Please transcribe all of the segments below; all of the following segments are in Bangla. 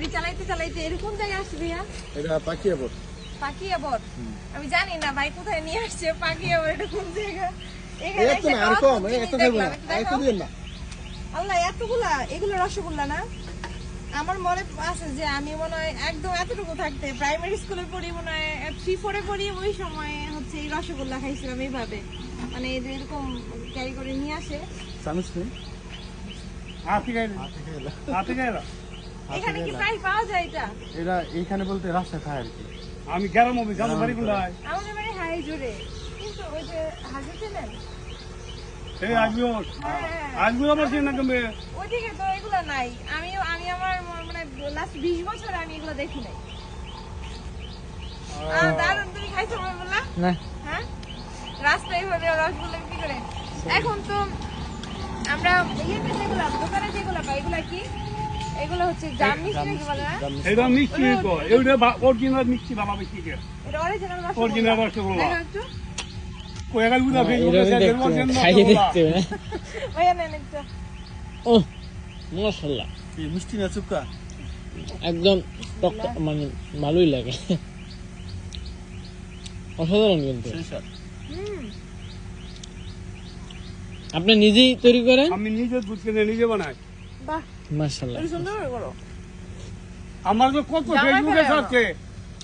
গাড়ি চালাইতে চালাইতে এরকম জায়গায় আসছে ভাইয়া? এটা পাকিয়া বোর্ড পাকিয়া বট? আমি জানি না ভাই কোথায় নিয়ে আসছে পাকিয়া বট এটা কোন জায়গা? আল্লাহ এতগুলা এগুলো রসগোল্লা না? আমার মনে আছে যে আমি মনে হয় একদম এতটুকু থাকতে প্রাইমারি স্কুলে পড়ি মনে হয় থ্রি ফোরে পড়ি ওই সময় হচ্ছে এই রসগোল্লা খাইছিলাম এইভাবে। মানে এরকম ক্যারি করে নিয়ে আসে। চামিচ নেই এখানে কি প্রায় পাওয়া যায় এটা? এটা এইখানে বলতে রাস্তায় খায় আর কি। আমি গ্যারাম অফিস আমার বাড়ি কোথায় আমাদের বাড়ি হাই জুড়ে কিন্তু ওই যে হাজির ছিলেন? এই হ্যাঁ। আমার চেনা কমবে ওইদিকে তো এগুলো নাই। আমি আমি আমার মানে লাস্ট বিশ বছর আমি এগুলো দেখি নাই। আহ, দারুণ তুমি খাইছো বললা না। হ্যাঁ? রাস্তায় রসগোল্লা করে? এখন তো আমরা ইয়েতে যেগুলো দোকানে যেগুলো পাই এগুলো কি? এগুলো হচ্ছে জাম মিষ্টি বলে না? এটা মিষ্টি। তো অরিজিনাল মিষ্টি বাবা মিষ্টি কে? এটা অরিজিনাল Original রসগোল্লা রসগোল্লা। দেখো একটু। কোয়াগালগুলা ফেসবুকে এরকম শেয়ার দেখতে করছেন খাইয়ে দেখতে না ভাইয়া নেন একটা। ও মশাল্লা কি মিষ্টি না চুপকা। একদম টক মানে ভালোই লাগে। অসাধারণ কিন্তু। আপনি নিজেই তৈরি করেন? আমি নিজে দুধ কিনে নিজে বানাই। বাহ। মাশাল্লাহ সুন্দর করো আমার তো কত ফেসবুকে আছে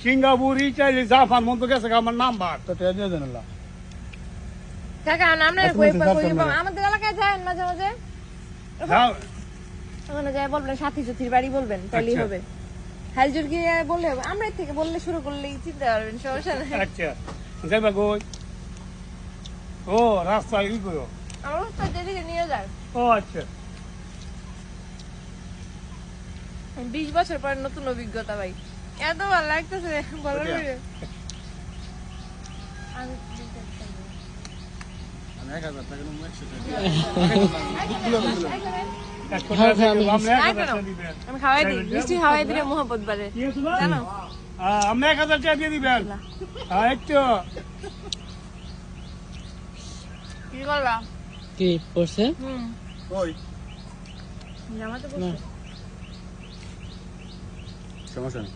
সিঙ্গাপুর ইটালি জাপান মতো গেছে আমার নাম্বার। তো টেয়া দিয়ে দেন আল্লাহ। কাকা আমরা আচ্ছা, কই কই আমাদের এলাকায় যান মাঝে মাঝে। যাও। ওখানে যাই বলবেন সাথী চুথির বাড়ি বলবেন তাহলেই। হবে। হাইজুর গিয়ে বললে হবে আমরা এর থেকে বললে শুরু করলেই চিনতে পারবেন সমস্যা নেই। আচ্ছা। যাইবা কই? ও রাস্তা ই করো আমার উস্তাদ যেদিকে নিয়ে যায় ও আচ্ছা। বিশ বছর পর নতুন অভিজ্ঞতা ভাই এত ভালো লাগতেছে বলার? আমি এক হাজার টাকা খাওয়াই দিই মিষ্টি খাওয়াই দিলে মোহাম্মত বাড়ে। জানো? আপনি এক হাজার দিয়ে দিবেন। হ্যাঁ একটু কি করলা কি পড়ছে? হুম। ওই জামাতে পড়ছে সমস্যা নেই।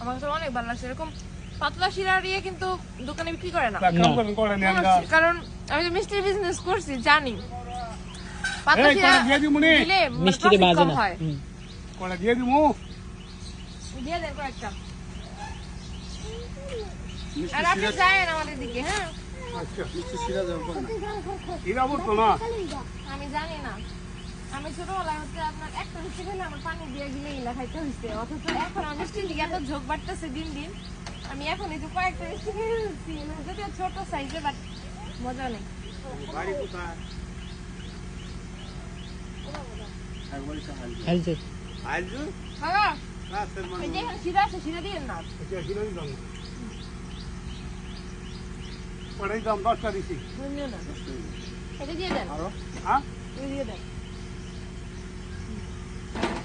আমার কাছে অনেক ভালো লাগছে এরকম পাতলা শিরা দিয়ে কিন্তু দোকানে বিক্রি করে না। তা কাম করেন করেন আমরা কারণ আমি তো মিষ্টির বিজনেস করছি জানি। পাতলা শিরা দিয়ে দিবো নি? দিলে মানে মিষ্টিতে বাজে না। হয়। দিয়ে দিবো? দিয়ে দেন কয়েকটা। আর আপনি যায়েন আমাদের দিকে হ্যাঁ? আচ্ছা মিষ্টি শিরা দেবো না। এরা বলতো না। আমি জানি না। আমি ছোটবেলায় হচ্ছে আপনার একটা মিষ্টি খেলে আমার পানি দিয়ে গিলে ইলা খাইতে হয়েছে অথচ এখন আমার মিষ্টির দিকে এত ঝোঁক বাড়তেছে দিন দিন। আমি এখন এই যে কয়েকটা মিষ্টি খেয়ে যাচ্ছি যদিও ছোট সাইজে বাট মজা নেই। হ্যাঁ। দাম দশটা দিছি। এটা দিয়ে দেন। আরও? হ্যাঁ? দিয়ে দেন আর দশটা দেবো না না এ, লাগবে আমি না। টাকা দিতেছি এই যে হাত দেবো সে ওই যে গামছা আমার পানি কি করব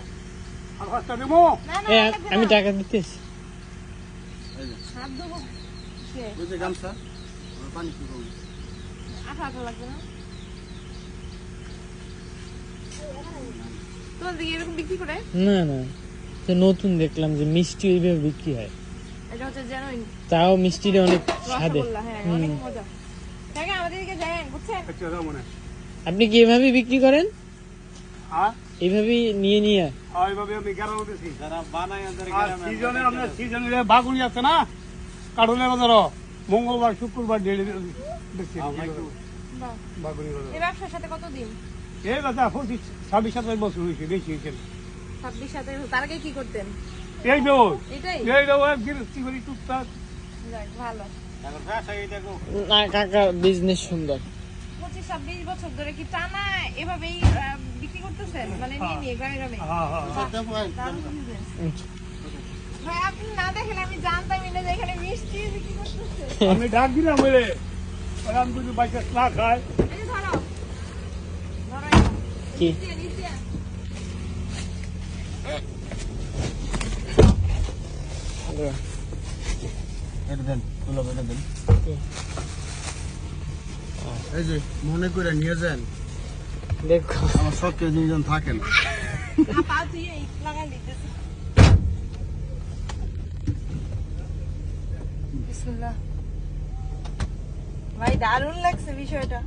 আঠা আঠা লাগবে না? তোমার দিকে এরকম বিক্রি করে? না না। নতুন দেখলাম যে মিষ্টি ওইভাবে বিক্রি হয়। এটা হচ্ছে জেনুইন তাও মিষ্টিটা অনেক স্বাদে হ্যাঁ অনেক মজা। দেখে আমাদের দিকে যাই বুঝছেন? আচ্ছা দাও মনে আপনি কি এভাবে বিক্রি করেন? এইভাবেই নিয়ে নিয়ে আর এইভাবে আমি গ্যারাও দিছি। যারা বানায় সিজনে আপনার সিজনে বাগুনি আছে না? কাঠুলের বাজার মঙ্গলবার শুক্রবার ডেলি বেশি বাগুনি বাজার। এই ব্যবসার সাথে কত এই কথা পঁচিশ ছাব্বিশ সাতাশ বছর হয়েছে বেশি হয়েছে। ছাব্বিশ সাথে তার আগে কি করতেন? এই দেবো এটাই? এই দেবো গৃহস্থী করি টুকটাক। ভালো। না কাকা বিজনেস সুন্দর। পঁচিশ ছাব্বিশ বছর ধরে কি টানা এভাবেই বিক্রি করতেছেন? মানে নিয়ে নিয়ে গ্রামে গ্রামে। হ্যাঁ হ্যাঁ। ভাই আপনি না দেখেন আমি জানতামই না যে এখানে মিষ্টি বিক্রি করতেছে। আমি ডাক দিলাম বলে আমি যদি বাইকে না খায় এই যে ধরো। ধরো কি? নিচে, নিচে। এটা দেন এটা দেন। এই যে মনে করে নিয়ে যান। ভাই দারুণ লাগছে বিষয়টা।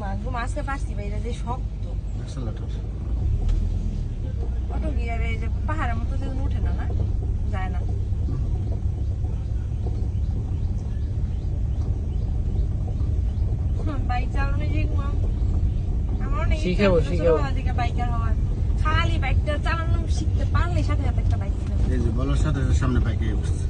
মাছগুলো মাছটা পারছি ভাই যে শক্ত। অটো গিয়ারে পাহাড়ের মতো শিখাবো, শিখাবো। বাইকার হওয়ার খালি বাইকটা চালানো শিখতে পারলে সাথে সাথে একটা বাইক এই যে বলার সাথে সাথে সামনে বাইকে বসছে।